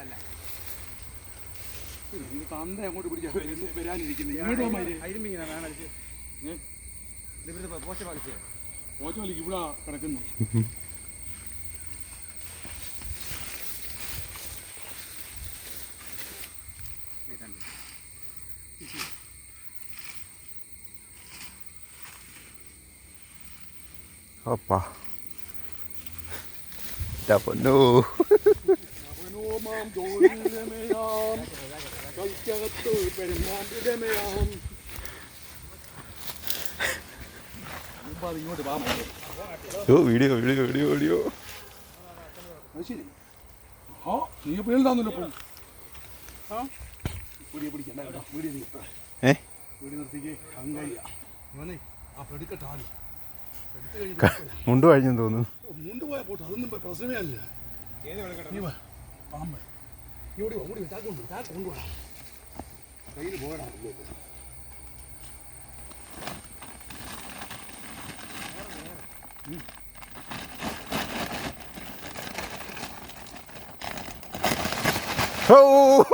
അതല്ല തന്ത അങ്ങോട്ട് പിടിക്കാൻ വരാനിരിക്കുന്നു. ഇങ്ങോട്ട് പോകാൻ പോച്ച മോശമല്ലിക്ക് ഇവിടെ കിടക്കുന്നു. അപ്പാ. പൊന്നോ. അവനോമാം തോന്നിരമയാം കൽക്കകത്ത് മോനെ. ഓ വീഡിയോ വീഡിയോ വീഡിയോ വീഡിയോ ശരി ആ നീ പേരുണ്ടാവുന്നല്ലോ ഇപ്പം ആ വീഡിയോ പിടിക്കണ്ട കേട്ടോ വീഡിയോ നിർത്താം ഏ വീഡിയോ നിർത്തിക്ക് അങ്ങയ്യ ആ മുണ്ട് കഴിഞ്ഞെന്ന് തോന്നുന്നു മുണ്ട് പോയാൽ പോട്ടെ അതൊന്നും പ്രശ്നമേ അല്ല നീ വാ 밤을 요리 우리 다 곤도 다 곤도라 여기를 뭐라 이거 음. 오.